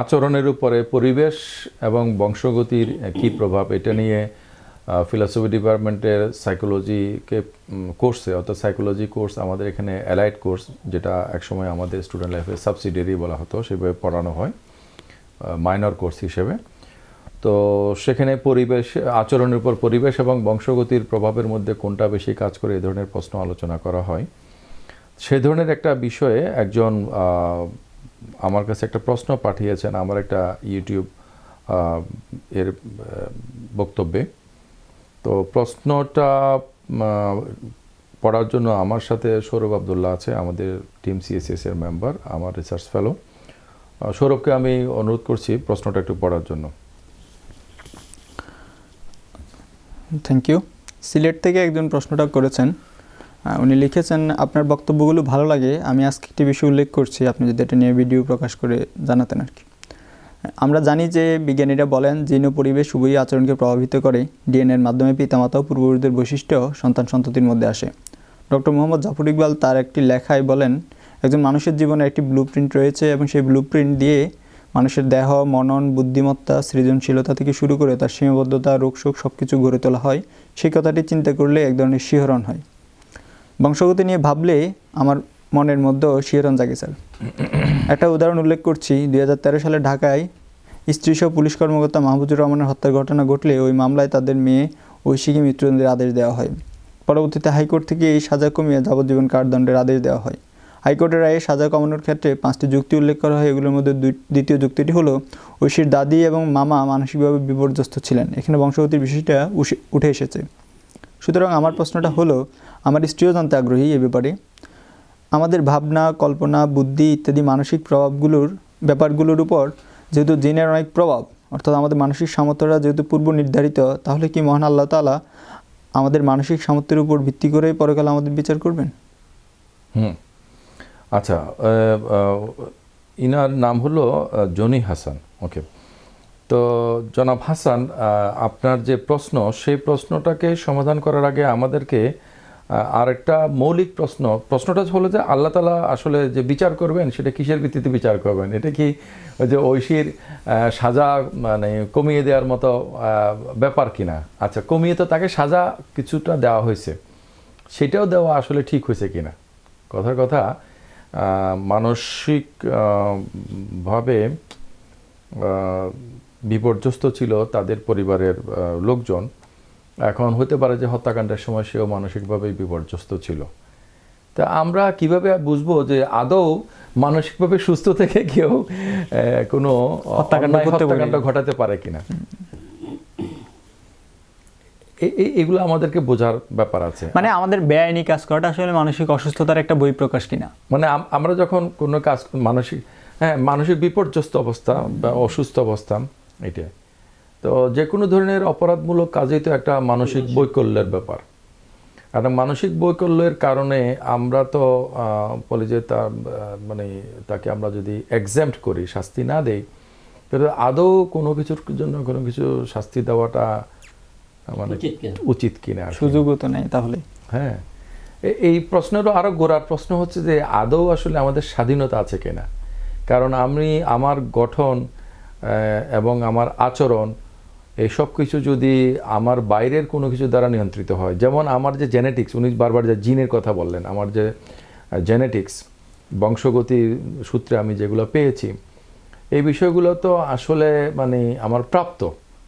আচরণের উপরে পরিবেশ এবং বংশগতির কী প্রভাব এটা নিয়ে ফিলসফি ডিপার্টমেন্টের সাইকোলজিকে কোর্সে অর্থাৎ সাইকোলজি কোর্স আমাদের এখানে অ্যালাইড কোর্স যেটা একসময় আমাদের স্টুডেন্ট লাইফে সাবসিডিয়ারি বলা হতো, সেভাবে পড়ানো হয় মাইনর কোর্স হিসেবে। তো সেখানে পরিবেশ, আচরণের উপর পরিবেশ এবং বংশগতির প্রভাবের মধ্যে কোনটা বেশি কাজ করে এ ধরনের প্রশ্ন আলোচনা করা হয়। সে ধরনের একটা বিষয়ে একজন আমার কাছে একটা প্রশ্ন পাঠিয়েছেন আমার একটা ইউটিউব এর বক্তব্যে। তো প্রশ্নটা পড়ার জন্য আমার সাথে সৌরভ আবদুল্লাহ আছে, আমাদের টিম সিএসএস এর মেম্বার আমার রিসার্চ ফেলো সৌরভকে আমি অনুরোধ করছি প্রশ্নটা একটু পড়ার জন্য। থ্যাংক ইউ সিলেট থেকে একজন প্রশ্নটা করেছেন উনি লিখেছেন, আপনার বক্তব্যগুলো ভালো লাগে, আমি আজকে একটি বিষয় উল্লেখ করছি, আপনি যদি এটা নিয়ে ভিডিও প্রকাশ করে জানাতেন আর কি আমরা জানি যে বিজ্ঞানীরা বলেন ও পরিবেশ উভয়ই আচরণকে প্রভাবিত করে। ডিএনএর মাধ্যমে পিতামাতা ও পূর্বপুরুষদের বৈশিষ্ট্য সন্তান সন্ততির মধ্যে আসে। ডক্টর মোহাম্মদ জাফর ইকবাল তার একটি লেখায় বলেন, একজন মানুষের জীবনে একটি ব্লুপ্রিন্ট রয়েছে এবং সেই ব্লুপ্রিন্ট দিয়ে মানুষের দেহ, মনন, বুদ্ধিমত্তা, সৃজনশীলতা থেকে শুরু করে তার সীমাবদ্ধতা রোগশোক সব কিছু গড়ে তোলা হয়। সেই কথাটি চিন্তা করলে এক ধরনের শিহরণ হয়। বংশগতি নিয়ে ভাবলে আমার মনের মধ্যেও শিহরণ জাগে, স্যার। একটা উদাহরণ উল্লেখ করছি। দুই হাজার তেরো সালে ঢাকায় স্ত্রীসহ পুলিশ কর্মকর্তা মাহবুজুর রহমানের হত্যার ঘটনা ঘটলে ওই মামলায় তাদের মেয়ে ঐশীকে মৃত্যুদণ্ডের আদেশ দেওয়া হয়। পরবর্তীতে হাইকোর্ট থেকে এই সাজা কমিয়ে যাবজ্জীবন কারাদণ্ডের আদেশ দেওয়া হয়। হাইকোর্টের রায়ে সাজা কমানোর ক্ষেত্রে পাঁচটি যুক্তি উল্লেখ করা হয়। এগুলোর মধ্যে দ্বিতীয় যুক্তিটি হলো, ঐশীর দাদি এবং মামা মানসিকভাবে বিপর্যস্ত ছিলেন। এখানে বংশগতির বিষয়টা উঠে এসেছে। সুতরাং আমার প্রশ্নটা হলো আমার স্ত্রীও জানতে আগ্রহী এ ব্যাপারে। আমাদের ভাবনা, কল্পনা, বুদ্ধি ইত্যাদি মানসিক প্রভাবগুলোর ব্যাপারগুলোর উপর যেহেতু জিনের অনেক প্রভাব, অর্থাৎ আমাদের মানসিক সামর্থ্যটা যেহেতু পূর্ব নির্ধারিত, তাহলে কি মহান আল্লাহ তালা আমাদের মানসিক সামর্থ্যের উপর ভিত্তি করে পরকালে আমাদের বিচার করবেন? হুম। আচ্ছা ইনার নাম হলো জনি হাসান, ওকে। তো জনাব হাসান আপনার যে প্রশ্ন, সেই প্রশ্নটাকে সমাধান করার আগে আমাদেরকে আহ, আরেকটা মৌলিক প্রশ্ন প্রশ্নটা হলো যে আল্লাহ তালা আসলে যে বিচার করবেন সেটা কিসের ভিত্তিতে বিচার করবেন? এটা কি ওই যে ঐশীর সাজা মানে কমিয়ে দেওয়ার মতো ব্যাপার কিনা? আচ্ছা কমিয়ে তো তাকে সাজা কিছুটা দেওয়া হয়েছে। সেটাও দেওয়া আসলে ঠিক হয়েছে কিনা? কথার কথা আহ, মানসিক ভাবে বিপর্যস্ত ছিল তাদের পরিবারের লোকজন। এখন হতে পারে যে হত্যাকাণ্ডের সময় সেও মানসিকভাবে বিপর্যস্ত ছিল। তা আমরা কীভাবে বুঝব যে আদৌ মানসিকভাবে সুস্থ থেকে কেউ কোনো হত্যাকাণ্ড ঘটাতে পারে কিনা? এগুলো আমাদেরকে বোঝার ব্যাপার আছে। মানে আমাদের বেআইনি কাজ করাটা আসলে মানসিক অসুস্থতার একটা বই প্রকাশ কিনা? মানে আমরা যখন কোনো কাজ মানসিক হ্যাঁ মানসিক বিপর্যস্ত অবস্থা বা অসুস্থ অবস্থা এটা তো যে কোনো ধরনের অপরাধমূলক কাজেই তো একটা মানসিক বৈকল্যের ব্যাপার। আর মানসিক বৈকল্যের কারণে আমরা তো বলি যে তার আহ, মানে তাকে আমরা যদি এক্সাম্ট করি শাস্তি না দেই তাহলে আদৌ কোনো কিছুর জন্য কোনো কিছু শাস্তি দেওয়াটা মানে উচিত কিনা? সুযোগও তো নেই তাহলে। হ্যাঁ। এই প্রশ্নেরও আরও গোড়ার প্রশ্ন হচ্ছে যে আদৌ আসলে আমাদের স্বাধীনতা আছে কিনা? কারণ আমি আমার গঠন এবং আমার আচরণ এই সব কিছু যদি আমার বাইরের কোনো কিছু দ্বারা নিয়ন্ত্রিত হয়, যেমন আমার যে জেনেটিক্স উনি বারবার যে জিনের কথা বললেন, আমার যে জেনেটিক্স বংশগতির সূত্রে আমি যেগুলো পেয়েছি, এই বিষয়গুলো তো আসলে মানে আমার প্রাপ্ত।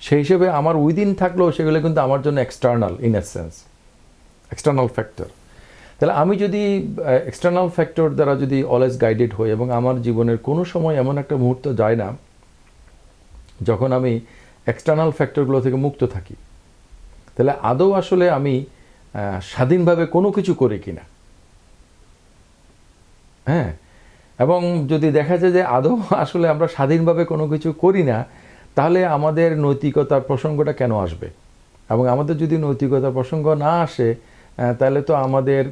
সেই হিসেবে আমার উইদিন থাকলেও সেগুলো কিন্তু আমার জন্য external in a sense external factor তাহলে আমি যদি এক্সটার্নাল ফ্যাক্টর দ্বারা যদি অলওয়েজ গাইডেড হই এবং আমার জীবনের কোনো সময় এমন একটা মুহূর্ত যায় না, যখন আমি এক্সটার্নাল ফ্যাক্টরগুলো থেকে মুক্ত থাকি। তাহলে আদৌ আসলে আমি স্বাধীনভাবে কোনো কিছু করি কি না হ্যাঁ? এবং যদি দেখা যায় যে আদৌ আসলে আমরা স্বাধীনভাবে কোনো কিছু করি না, তাহলে আমাদের নৈতিকতার প্রসঙ্গটা কেন আসবে? এবং আমাদের যদি নৈতিকতার প্রসঙ্গ না আসে তাহলে তো আমাদের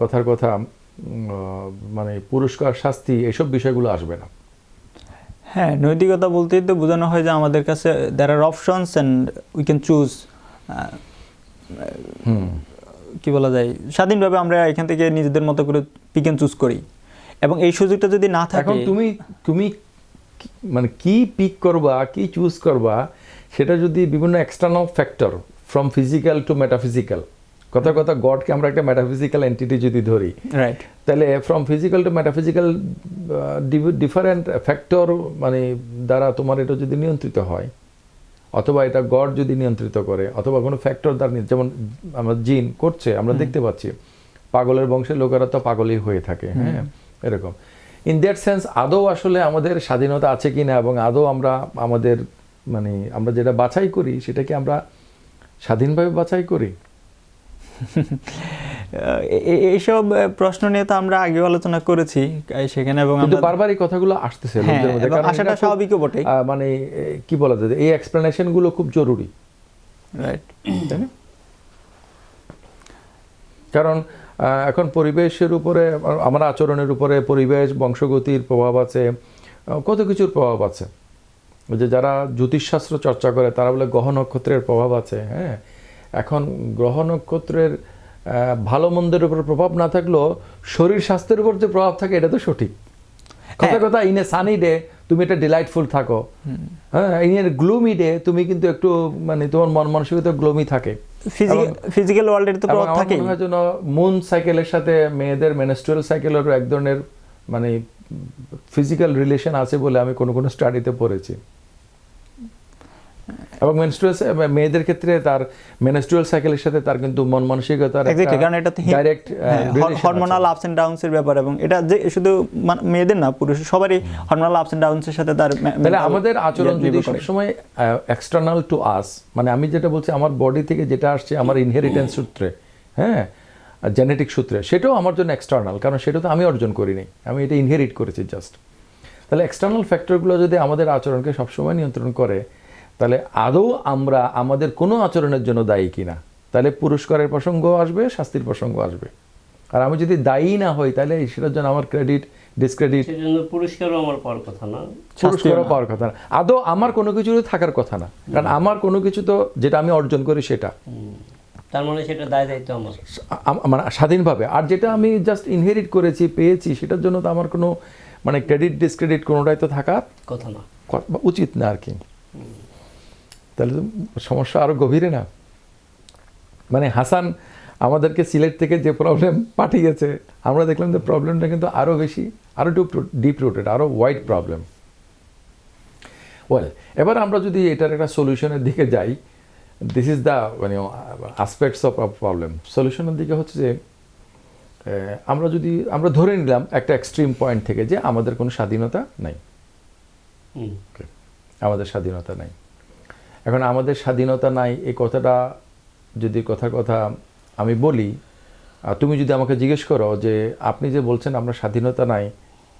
কথার কথা মানে পুরস্কার, শাস্তি, এসব বিষয়গুলো আসবে না। হ্যাঁ নৈতিকতা বলতেই তো বোঝানো হয় যে আমাদের কাছে there are options and we can choose কি বলা যায় স্বাধীনভাবে আমরা এখান থেকে নিজেদের মতো করে পিক অ্যান্ড চুজ করি। এবং এই সুযোগটা যদি না থাকে এখন তুমি তুমি মানে কি পিক করবা কি চুজ করবা সেটা যদি বিভিন্ন external factor from physical to metaphysical কথা কথা গডকে আমরা একটা মেটাফিজিক্যাল এন্টিটি যদি ধরি রাইট তাহলে from physical to metaphysical different factor মানে দ্বারা তোমার এটা যদি নিয়ন্ত্রিত হয় অথবা এটা গড যদি নিয়ন্ত্রিত করে অথবা কোনো ফ্যাক্টর দ্বারা যেমন আমরা জিন করছে আমরা দেখতে পাচ্ছি পাগলের বংশের লোকেরা তো পাগলই হয়ে থাকে হ্যাঁ এরকম। ইন দ্যাট সেন্স আদৌ আসলে আমাদের স্বাধীনতা আছে কি না এবং আদৌ আমরা আমাদের মানে আমরা যেটা বাছাই করি সেটা কি আমরা স্বাধীনভাবে বাছাই করি? এইসব প্রশ্ন নিয়ে তো আমরা আগে আলোচনা করেছি সেখানে এবং আমরা বারবার এই কথাগুলো আসতেছে হ্যাঁ, এটা স্বাভাবিকও বটে। মানে কি বলা যায় এই এক্সপ্লেনেশনগুলো খুব জরুরি। রাইট কারণ এখন পরিবেশের উপরে আমার আচরণের উপরে পরিবেশ বংশগতির প্রভাব আছে কত কিছুর প্রভাব আছে। যে যারা জ্যোতিষশাস্ত্র চর্চা করে তারা বলে গ্রহ নক্ষত্রের প্রভাব আছে হ্যাঁ? এখন গ্রহ নক্ষত্রের ভালো মন্দের উপর প্রভাব না থাকলেও শরীর স্বাস্থ্যের উপর যে প্রভাব থাকে এটা তো সঠিক। কথা হ্যাঁ। কথা ইন এ সানি ডে তুমি একটা ডিলাইটফুল থাকো। হ্যাঁ ইন এ গ্লুমি ডে তুমি কিন্তু একটু মানে তোমার মন মানসিকতা গ্লুমি থাকে। ফিজিক্যাল ওয়ার্ল্ডের তো প্রভাব আমার মনে হয় যেন মুন সাইকেলের সাথে মেয়েদের মেনস্ট্রুয়াল সাইকেলেরও এক ধরনের মানে ফিজিক্যাল রিলেশন আছে বলে আমি কোনো কোনো স্টাডিতে পড়েছি। এবং মেনস্ট্রুয়াল মেয়েদের ক্ষেত্রে তার মেনস্ট্রুয়াল সাইকেলের সাথে তার কিন্তু মন মানসিকতার এক্স্যাক্টলি কারণ এটা direct hormonal ups and downs এর ব্যাপার এবং এটা যে শুধু মেয়েদের না পুরুষ সবারই হরমোনাল আপস এন্ড ডাউনস এর সাথে তার তাহলে আমাদের আচরণ ইয়ে যদি নির্ভর করে। সবসময় এক্সটার্নাল টু আস মানে আমি যেটা বলছি আমার বডি থেকে যেটা আসছে আমার ইনহেরিটেন্স সূত্রে হ্যাঁ জেনেটিক সূত্রে সেটাও আমার জন্য এক্সটার্নাল কারণ সেটা তো আমি অর্জন করিনি আমি এটা ইনহেরিট করেছি জাস্ট তাহলে এক্সটার্নাল ফ্যাক্টরগুলো যদি আমাদের আচরণকে সবসময় নিয়ন্ত্রণ করে তাহলে আদৌ আমরা আমাদের কোনো আচরণের জন্য দায়ী কিনা তাহলে পুরস্কারের প্রসঙ্গ আসবে শাস্তির প্রসঙ্গ আসবে। আর আমি যদি দায়ী না হই তাহলে সেটার জন্য আমার ক্রেডিট ডিসক্রেডিট সেজন্য পুরস্কারও আমার পাওয়ার কথা না। পুরস্কারও পাওয়ার কথা না। আদৌ আমার কোনো কিছু থাকার কথা না। কারণ আমার কোনো কিছু তো যেটা আমি অর্জন করি সেটা। হুম। তার মানে সেটা দায় দায়িত্ব আমার। মানে স্বাধীনভাবে। আর যেটা আমি জাস্ট ইনহেরিট করেছি পেয়েছি সেটার জন্য তো আমার কোনো মানে ক্রেডিট ডিসক্রেডিট কোনোটাই তো থাকা কথা না। উচিত না আর কি। তাহলে তো সমস্যা আরও গভীরে না? মানে হাসান আমাদেরকে সিলেট থেকে যে প্রবলেম পাঠিয়েছে আমরা দেখলাম যে প্রবলেমটা কিন্তু আরও বেশি আরও ডিপ রুটেড আরও ওয়াইড প্রবলেম ওয়েল এবার আমরা যদি এটার একটা সলিউশনের দিকে যাই দিস ইজ দ্য মানে আসপেক্টস অফ প্রবলেম সলিউশনের দিকে হচ্ছে যে আমরা যদি আমরা ধরে নিলাম একটা এক্সট্রিম পয়েন্ট থেকে যে আমাদের কোনো স্বাধীনতা নাই। আমাদের স্বাধীনতা নাই। এখন আমাদের স্বাধীনতা নাই এই কথাটা যদি কথা কথা আমি বলি আর তুমি যদি আমাকে জিজ্ঞেস করো যে আপনি যে বলছেন আমরা স্বাধীনতা নাই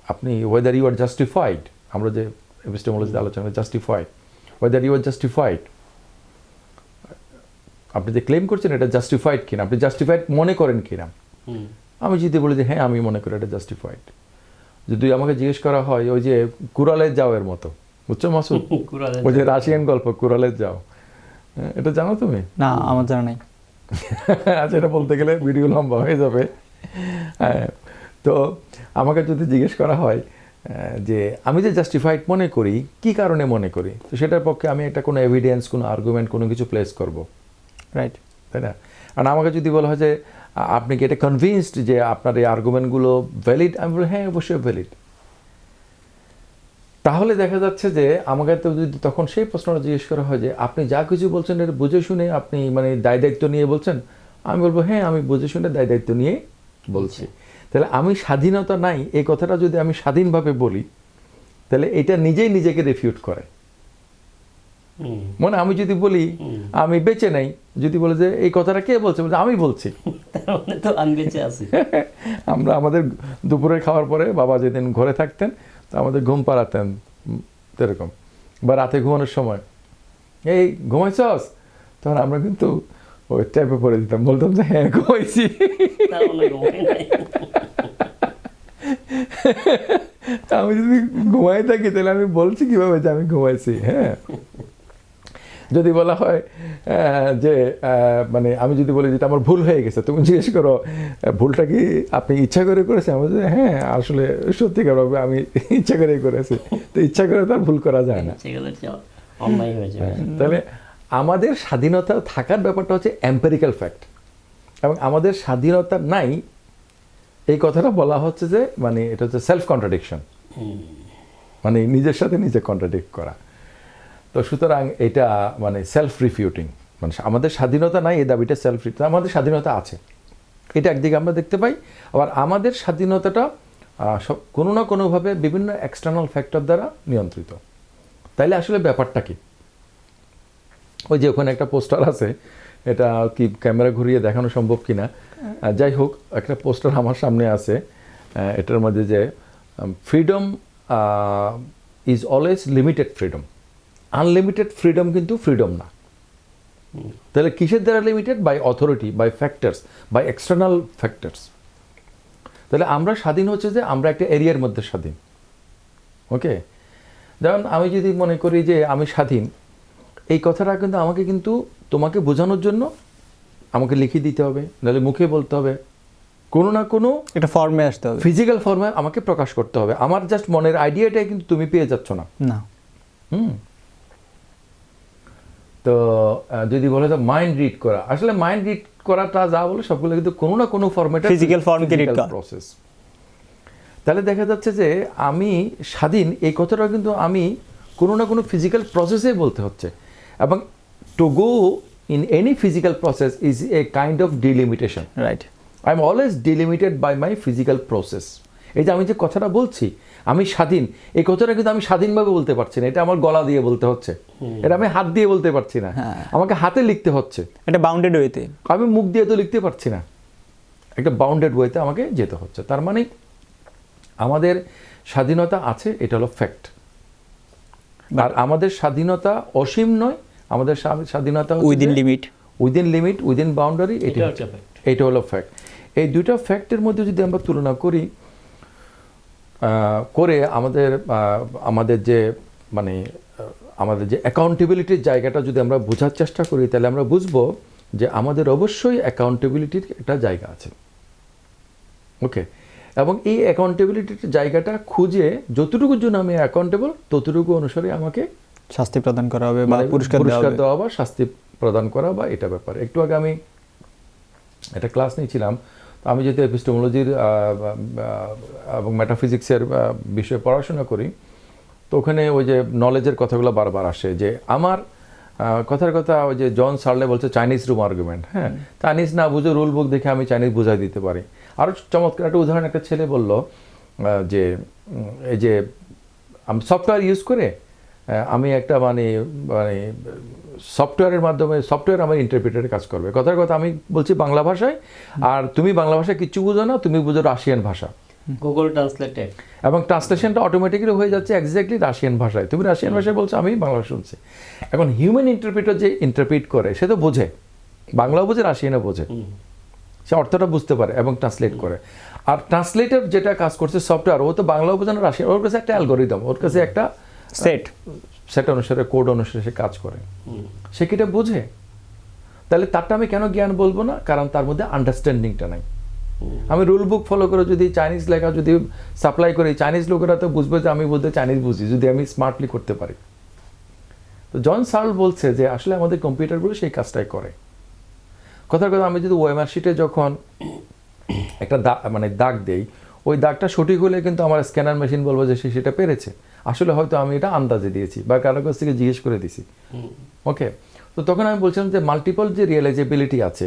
আপনি ওয়েদার ইউ আর জাস্টিফাইড আমরা যে এপিস্টেমোলজিতে আলোচনা justified whether you are justified আপনি যে ক্লেম করছেন এটা জাস্টিফাইড কিনা আপনি জাস্টিফাইড মনে করেন কিনা। আমি যদি বলি যে হ্যাঁ আমি মনে করি এটা জাস্টিফাইড যদি আমাকে জিজ্ঞেস করা হয় ওই যে কুড়ালের যাওয়ের মতো বুঝছ মাসুদ ওই যে রাশিয়ান গল্প কুড়ালের যাও। হ্যাঁ, এটা জানো তুমি? না আমার জানা নাই। আচ্ছা এটা বলতে গেলে ভিডিও লম্বা হয়ে যাবে। হ্যাঁ, তো আমাকে যদি জিজ্ঞেস করা হয় যে আমি যে জাস্টিফাইড মনে করি কি কারণে মনে করি? তো সেটার পক্ষে আমি একটা কোনো এভিডেন্স কোনো আর্গুমেন্ট কোনো কিছু প্লেস করব। রাইট তাই না? আর আমাকে যদি বলা হয় যে আপনি কি এটা কনভিনসড যে আপনার এই আর্গুমেন্টগুলো ভ্যালিড আমি বলি হ্যাঁ অবশ্যই ভ্যালিড তাহলে দেখা যাচ্ছে যে আমাকে তো যদি তখন সেই প্রশ্নটা জিজ্ঞেস করা হয় যে আপনি যা কিছু বলছেন এটা বুঝে শুনে আপনি মানে দায় দায়িত্ব নিয়ে বলছেন? আমি বলব হ্যাঁ আমি বুঝে শুনে দায় দায়িত্ব নিয়ে বলছি। তাহলে আমি স্বাধীনতা নাই এই কথাটা যদি আমি স্বাধীনভাবে বলি তাহলে এটা নিজেই নিজেকে রিফিউট করে। মানে আমি যদি বলি আমি বেঁচে নাই। যদি বলে যে এই কথাটা কে বলছে? বলছে আমি বলছি। মানে তো আমি বেঁচে আছি। আমরা আমাদের দুপুরে খাওয়ার পরে বাবা যেদিন ঘরে থাকতেন তো আমাদের ঘুম পাড়াতেন এরকম বা রাতে ঘুমানোর সময়। এই ঘুমাইছস? তখন আমরা কিন্তু ওই ট্যাপে পরে দিতাম বলতাম যে হ্যাঁ ঘুমাইছি। আমি যদি ঘুমাই থাকি তাহলে আমি বলছি কীভাবে যে আমি ঘুমাইছি হ্যাঁ? যদি বলা হয় যে মানে আমি যদি বলি যে আমার ভুল হয়ে গেছে তুমি জিজ্ঞেস করো ভুলটা কি আপনি ইচ্ছা করে করেছে আমি বলি, হ্যাঁ আসলে সত্যিকার আমি ইচ্ছা করেই করেছি। তো ইচ্ছা করে তার ভুল করা যায় না। হ্যাঁ, তাহলে আমাদের স্বাধীনতা থাকার ব্যাপারটা হচ্ছে এম্পেরিক্যাল ফ্যাক্ট এবং আমাদের স্বাধীনতা নাই এই কথাটা বলা হচ্ছে যে মানে এটা হচ্ছে সেলফ কন্ট্রাডিকশন মানে নিজের সাথে নিজে কন্ট্রাডিক্ট করা। তো সুতরাং এটা মানে সেলফ রিফিউটিং মানে আমাদের স্বাধীনতা নাই, এই দাবিটা সেলফ রিফিউটিং আমাদের স্বাধীনতা আছে। এটা একদিকে আমরা দেখতে পাই। আবার আমাদের স্বাধীনতাটা সব, কোনো না কোনোভাবে বিভিন্ন এক্সটার্নাল ফ্যাক্টর দ্বারা নিয়ন্ত্রিত। তাইলে আসলে ব্যাপারটা কি? ওই যে ওখানে একটা পোস্টার আছে, এটা কি ক্যামেরা ঘুরিয়ে দেখানো সম্ভব কি না যাই হোক, একটা পোস্টার আমার সামনে আছে। এটার মধ্যে যে freedom is always limited freedom unlimited freedom কিন্তু ফ্রিডম না। তাহলে কিসের দ্বারা limited by authority by factors by external factors তাহলে আমরা স্বাধীন হচ্ছে যে আমরা একটা এরিয়ার মধ্যে স্বাধীন। ওকে যেমন আমি যদি মনে করি যে আমি স্বাধীন এই কথাটা কিন্তু আমাকে কিন্তু তোমাকে বোঝানোর জন্য আমাকে লিখে দিতে হবে নাহলে মুখে বলতে হবে। কোনো না কোনো একটা ফর্মে আসতে হবে। ফিজিক্যাল ফর্মে আমাকে প্রকাশ করতে হবে। আমার জাস্ট মনের আইডিয়াটাই কিন্তু তুমি পেয়ে যাচ্ছ না। না। হুম? তো যদি বলে তো মাইন্ড রিড করা আসলে মাইন্ড রিড করাটা যা বলে সবগুলো কিন্তু কোনো না কোনো ফর্মেটে ফিজিক্যাল form কে read করা। প্রসেস তাহলে দেখা যাচ্ছে যে আমি স্বাধীন এই কথাটা কিন্তু আমি কোনো না কোনো ফিজিক্যাল প্রসেসে বলতে হচ্ছে। এবং to go in any physical process is a kind of delimitation right I am always delimited by my physical process এই যে আমি যে কথাটা বলছি আমি স্বাধীন। এই কথাটা কিন্তু আমি স্বাধীনভাবে বলতে পারছি না। এটা আমার গলা দিয়ে বলতে হচ্ছে। এটা আমি হাত দিয়ে বলতে পারছি না। হ্যাঁ। আমাকে হাতে লিখতে হচ্ছে। এটা বাউন্ডেড ওয়েতে আমি মুখ দিয়ে তো লিখতে পারছি না। একটা বাউন্ডেড ওয়েতে আমাকে যেতে হচ্ছে। তার মানে আমাদের স্বাধীনতা আছে এটা হলো ফ্যাক্ট আর আমাদের স্বাধীনতা অসীম নয় আমাদের স্বা- স্বাধীনতা within limit within limit within boundary এটা এটা হলো ফ্যাক্ট এই দুইটা ফ্যাক্টের মধ্যে যদি আমরা তুলনা করি করে আমাদের আমাদের যে মানে আমাদের যে অ্যাকাউন্টেবিলিটির জায়গাটা যদি আমরা বোঝার চেষ্টা করি তাহলে আমরা বুঝব যে আমাদের অবশ্যই অ্যাকাউন্টেবিলিটির একটা জায়গা আছে। ওকে? এবং এই অ্যাকাউন্টেবিলিটির জায়গাটা খুঁজে যতটুকুর জন্য আমি অ্যাকাউন্টেবল ততটুকু অনুসারে আমাকে শাস্তি প্রদান করা হবে বা মানে পুরস্কার দেওয়া বা শাস্তি প্রদান করা বা এটা ব্যাপার। একটু আগে আমি একটা ক্লাস নিয়েছিলাম আমি যেহেতু এপিস্টোমোলজির এবং মেটাফিজিক্সের বিষয়ে পড়াশোনা করি তো ওখানে ওই যে নলেজের কথাগুলো বারবার আসে যে আমার কথার কথা ওই যে জন সার্লে বলছে চাইনিজ রুম আর্গুমেন্ট হ্যাঁ? চাইনিজ না বুঝে রুল বুক দেখে আমি চাইনিজ বুঝাই দিতে পারি। আরও চমৎকার একটা উদাহরণ একটা ছেলে বলল যে এই যে আমি সফটওয়্যার ইউজ করে আমি একটা মানে মানে সফটওয়্যারের মাধ্যমে সফটওয়্যার আমার ইন্টারপ্রিটারে কাজ করবে। কথার কথা আমি বলছি বাংলা ভাষায় আর তুমি বাংলা ভাষায় কিচ্ছু বুঝো না তুমি বুঝো রাশিয়ান ভাষা। গুগল ট্রান্সলেটেড এবং ট্রান্সলেশনটা অটোমেটিক্যালি হয়ে যাচ্ছে এক্স্যাক্টলি রাশিয়ান ভাষায়। তুমি রাশিয়ান ভাষায় বলছো আমি বাংলা শুনছি। এখন হিউম্যান ইন্টারপ্রিটার যে ইন্টারপ্রিট করে সে তো বোঝে। বাংলাও বোঝে রাশিয়ানও বোঝে। সে অর্থটা বুঝতে পারে এবং ট্রান্সলেট করে। আর ট্রান্সলেটর যেটা কাজ করছে সফটওয়্যার ও তো বাংলাও বোঝে না রাশিয়ান ওর কাছে একটা অ্যালগোরিদম ওর কাছে একটা সেট সেট অনুসারে কোড অনুসারে সে কাজ করে। সে কি এটা বোঝে? তাহলে তারটা আমি কেন জ্ঞান বলব না? কারণ তার মধ্যে আন্ডারস্ট্যান্ডিংটা নাই। আমি রুল বুক ফলো করে যদি চাইনিজ লেখা যদি সাপ্লাই করি চাইনিজ লোকেরা তো বুঝবে যে আমি বলতে চাইনিজ বুঝি যদি আমি স্মার্টলি করতে পারি। তো জন সার্ল বলছে যে আসলে আমাদের কম্পিউটারগুলো সেই কাজটাই করে। কথার কথা আমি যদি ওয়েমার শিটে যখন একটা দাগ মানে দাগ দেই ওই দাগটা সঠিক হলে কিন্তু আমার স্ক্যানার মেশিন বলব যে সে সেটা পেরেছে। আসলে হয়তো আমি এটা আন্দাজে দিয়েছি বা কারও কাছ থেকে জিজ্ঞেস করে দিছি ওকে তো তখন আমি বলছিলাম যে মাল্টিপল যে রিয়েলাইজেবিলিটি আছে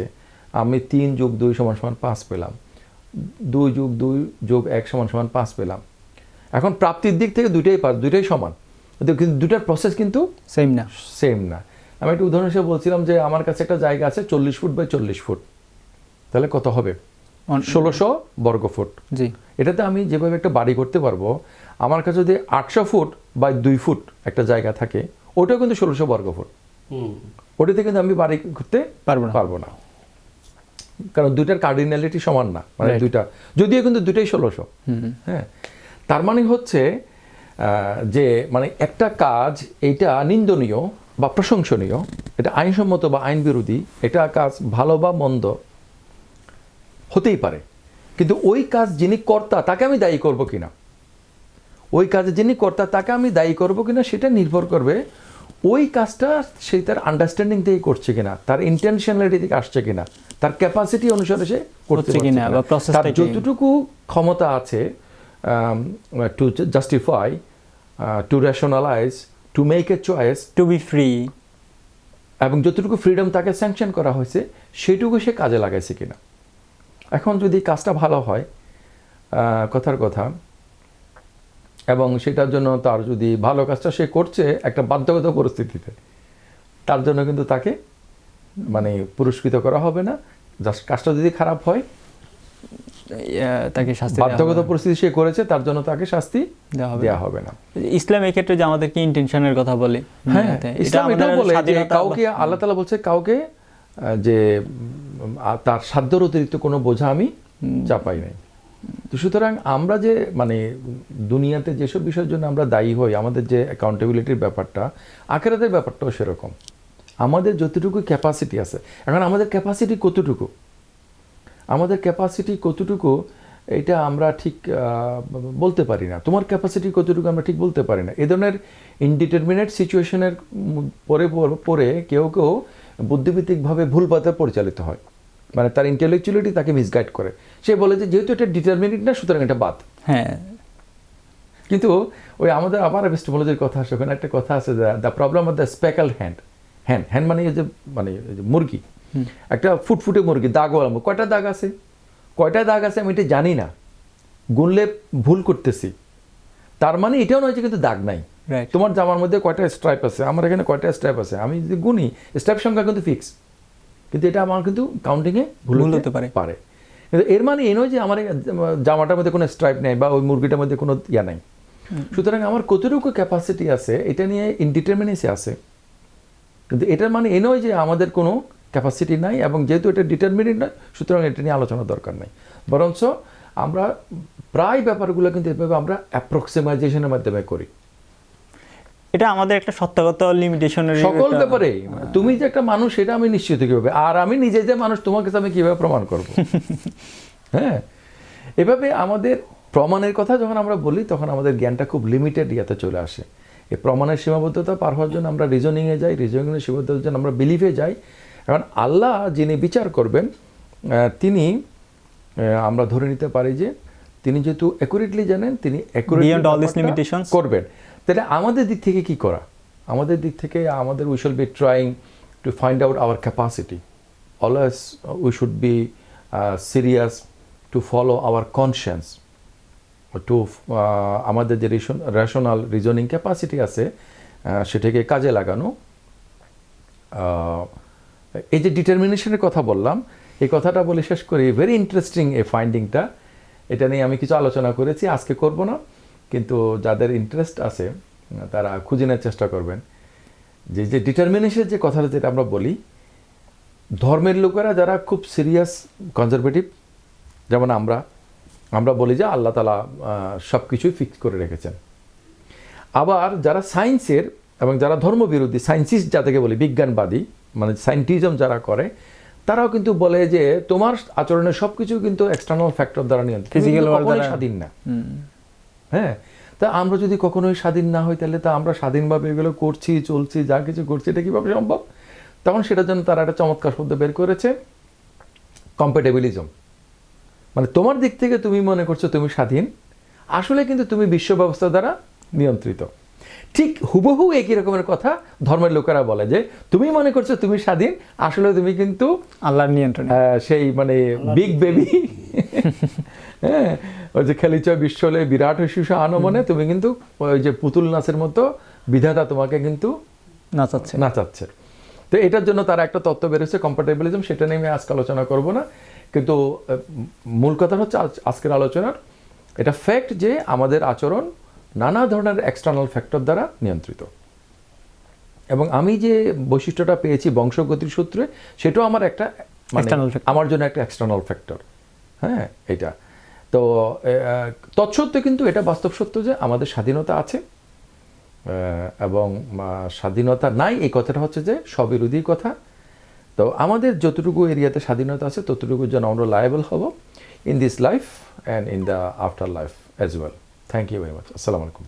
আমি তিন যোগ দুই সমান সমান পাঁচ পেলাম। দুই যোগ দুই যোগ এক সমান সমান পাঁচ পেলাম। এখন প্রাপ্তির দিক থেকে দুইটাই পাঁচ দুইটাই সমান। কিন্তু কিন্তু দুটার প্রসেস কিন্তু সেম না। সেম না। আমি একটা উদাহরণ হিসেবে বলছিলাম যে আমার কাছে একটা জায়গা আছে চল্লিশ ফুট বাই চল্লিশ ফুট। তাহলে কত হবে? ষোলোশো বর্গ ফুট। জি। এটাতে আমি যেভাবে একটা বাড়ি করতে পারব আমার কাছে যদি আটশো ফুট বা দুই ফুট একটা জায়গা থাকে ওটাও কিন্তু ষোলোশো বর্গ ফুট। ওটাতে কিন্তু আমি বাড়ি করতে পারব না। পারব না। কারণ দুইটার কার্ডিনালিটি সমান না মানে দুইটা। যদিও কিন্তু দুইটাই ষোলোশো। হুম। হ্যাঁ। তার মানে হচ্ছে যে মানে একটা কাজ এইটা নিন্দনীয় বা প্রশংসনীয় এটা আইনসম্মত বা আইন বিরোধী এটা কাজ ভালো বা মন্দ হতেই পারে। কিন্তু ওই কাজ যিনি কর্তা তাকে আমি দায়ী করব কিনা? ওই কাজে যিনি কর্তা তাকে আমি দায়ী করব কিনা সেটা নির্ভর করবে ওই কাজটা সেই তার আন্ডারস্ট্যান্ডিং থেকে করছে কিনা তার ইন্টেনশনালিটি থেকে আসছে কিনা তার ক্যাপাসিটি অনুসারে সে করতে হচ্ছে কিনা, তার যতটুকু ক্ষমতা আছে to justify to rationalize to make a choice to be free এবং যতটুকু ফ্রিডম তাকে স্যাংশন করা হয়েছে সেটুকু সে কাজে লাগাইছে কিনা। এখন যদি কাজটা ভালো হয় আহ, কথার কথা এবং সেটার জন্য তার যদি ভালো কাজটা সে করছে একটা বাধ্যগত পরিস্থিতিতে তার জন্য কিন্তু তাকে মানে পুরস্কৃত করা হবে না। জাস্ট কাজটা যদি খারাপ হয় তাকে শাস্তি বাধ্যগত পরিস্থিতি সে করেছে তার জন্য তাকে শাস্তি দেওয়া হবে না। ইসলাম এই ক্ষেত্রে যে আমাদেরকে ইন্টেনশনের কথা বলে হ্যাঁ ইসলাম আমাদের এটাও বলে যে কাউকে আল্লাহ তালা বলছে কাউকে যে তার সাধ্যর অতিরিক্ত কোনো বোঝা আমি চাপাই নাই। তো সুতরাং আমরা যে মানে দুনিয়াতে যেসব বিষয়ের জন্য আমরা দায়ী হই আমাদের যে অ্যাকাউন্টেবিলিটির ব্যাপারটা আখেরাতের ব্যাপারটাও সেরকম। আমাদের যতটুকু ক্যাপাসিটি আছে এখন আমাদের ক্যাপাসিটি কতটুকু? আমাদের ক্যাপাসিটি কতটুকু এটা আমরা ঠিক বলতে পারি না। তোমার ক্যাপাসিটি কতটুকু আমরা ঠিক বলতে পারি না। এ ধরনের ইনডিটারমিনেট সিচুয়েশনের পরে পর- পরে কেউ কেউ বুদ্ধিভিত্তিকভাবে ভুল পথে পরিচালিত হয়। মানে তার ইন্টেলেকচুয়ালিটি তাকে মিসগাইড করে। সে বলে যে যেহেতু এটা ডিটারমিনেট না সুতরাং এটা বাদ। হ্যাঁ। কিন্তু ওই আমাদের আবার এপিস্টেমোলজির কথা আসে ওখানে একটা কথা আছে the problem of the speckle hand hand hand মানে যে মানে মুরগি। একটা ফুটফুটে মুরগি দাগওয়ালা মুরগি কয়টা দাগ আছে? কয়টা দাগ আছে আমি এটা জানি না। গুনলে ভুল করতেছি। তার মানে এটাও নয় যে কিন্তু দাগ নাই। তোমার জামার মধ্যে কয়টা স্ট্রাইপ আছে? আমার এখানে কয়টা স্ট্রাইপ আছে? আমি যদি গুনি স্ট্রাইপ সংখ্যা কিন্তু ফিক্স কিন্তু এটা আমার কিন্তু কাউন্টিংয়ে ভুল হতে পারে। পারে। কিন্তু এর মানে এই নয় যে আমার জামাটার মধ্যে কোনো স্ট্রাইপ নেই বা ওই মুরগিটার মধ্যে কোনো ইয়া নাই। সুতরাং আমার কতটুকু ক্যাপাসিটি আছে এটা নিয়ে ইনডিটারমিনেসি আছে। কিন্তু এটার মানে এ নয় যে আমাদের কোনো ক্যাপাসিটি নাই এবং যেহেতু এটা ডিটারমিনেট নয় সুতরাং এটা নিয়ে আলোচনা দরকার নেই। বরঞ্চ আমরা প্রায় ব্যাপারগুলো কিন্তু এভাবে আমরা অ্যাপ্রক্সিমাইজেশনের মাধ্যমে করি। এটা আমাদের একটা সত্তাগত লিমিটেশনের সকল ব্যাপারে। তুমি যে একটা মানুষ সেটা আমি নিশ্চিত কীভাবে। আর আমি নিজে যে মানুষ তোমার কাছে আমি কীভাবে প্রমাণ করব? হ্যাঁ? এভাবে আমাদের প্রমাণের কথা যখন আমরা বলি তখন আমাদের জ্ঞানটা খুব লিমিটেড ইয়াতে চলে আসে। এই প্রমাণের সীমাবদ্ধতা পার হওয়ার জন্য আমরা রিজনিংয়ে যাই রিজনিংয়ের সীমাবদ্ধতার জন্য আমরা বিলিভে যাই। এখন আল্লাহ যিনি বিচার করবেন তিনি আমরা ধরে নিতে পারি যে তিনি যেহেতু অ্যাকুরেটলি জানেন তিনি these করবেন। তাহলে আমাদের দিক থেকে কি করা? আমাদের দিক থেকে আমাদের we should be trying to find out our capacity always we should be serious to follow our conscience to আমাদের যে রেশন রেশনাল রিজনিং ক্যাপাসিটি আছে সেটাকে কাজে লাগানো। এই যে ডিটারমিনেশনের কথা বললাম, এই কথাটা বলে শেষ করি। ভেরি ইন্টারেস্টিং এই ফাইন্ডিংটা এটা নিয়ে আমি কিছু আলোচনা করেছি, আজকে করব না। কিন্তু যাদের ইন্টারেস্ট আছে তারা খুঁজে নেওয়ার চেষ্টা করবেন। যে যে ডিটারমিনেশনের যে কথাটা যেটা আমরা বলি ধর্মের লোকেরা যারা খুব সিরিয়াস কনজারভেটিভ যেমন আমরা আমরা বলি যে আল্লাহ তালা সব কিছুই ফিক্স করে রেখেছেন। আবার যারা সায়েন্সের এবং যারা ধর্মবিরোধী সায়েন্সিস্ট যাদেরকে বলি বিজ্ঞানবাদী মানে সায়েন্টিজম যারা করে তারাও কিন্তু বলে যে তোমার আচরণের সব কিছু কিন্তু এক্সটার্নাল ফ্যাক্টর দ্বারা। নিয়ন্ত্রণ স্বাধীন না। হ্যাঁ? তা আমরা যদি কখনোই স্বাধীন না হই তাহলে তা আমরা স্বাধীনভাবে এগুলো করছি চলছি যা কিছু করছি এটা কীভাবে সম্ভব? তখন সেটার জন্য তারা একটা চমৎকার শব্দ বের করেছে কম্পেটেবিলিজম মানে তোমার দিক থেকে তুমি মনে করছ তুমি স্বাধীন আসলে কিন্তু তুমি বিশ্ব ব্যবস্থা দ্বারা নিয়ন্ত্রিত। ঠিক হুবহু একই রকমের কথা ধর্মের লোকেরা বলে যে তুমি মনে করছ তুমি স্বাধীন আসলে তুমি কিন্তু আল্লাহর নিয়ন্ত্রণে। সেই মানে বিগ বেবি হ্যাঁ ওই যে খেলিচ বিশ্বলে বিরাট শিশু আনমনে তুমি কিন্তু ওই যে পুতুল নাচের মতো বিধাতা তোমাকে কিন্তু নাচাচ্ছে। নাচাচ্ছে। তো এটার জন্য তারা একটা তত্ত্ব বেরোচ্ছে কম্পার্টেবিলিজম সেটা নিয়ে আমি আজকে আলোচনা করব না। কিন্তু মূল কথা হচ্ছে আজ- আজকের আলোচনার এটা ফ্যাক্ট যে আমাদের আচরণ নানা ধরনের এক্সটার্নাল ফ্যাক্টর দ্বারা নিয়ন্ত্রিত। এবং আমি যে বৈশিষ্ট্যটা পেয়েছি বংশগতির সূত্রে সেটাও আমার একটা মানে. আমার জন্য একটা এক্সটার্নাল ফ্যাক্টর হ্যাঁ এটা। তো তৎসত্ত্বে কিন্তু এটা বাস্তব সত্য যে আমাদের স্বাধীনতা আছে এবং স্বাধীনতা নাই, এই কথাটা হচ্ছে যে স্ববিরোধী কথা। তো আমাদের যতটুকু এরিয়াতে স্বাধীনতা আছে, ততটুকু যেন আমরা লায়েবল হব in this life and in the afterlife as well thank you very much আসসালামু আলাইকুম।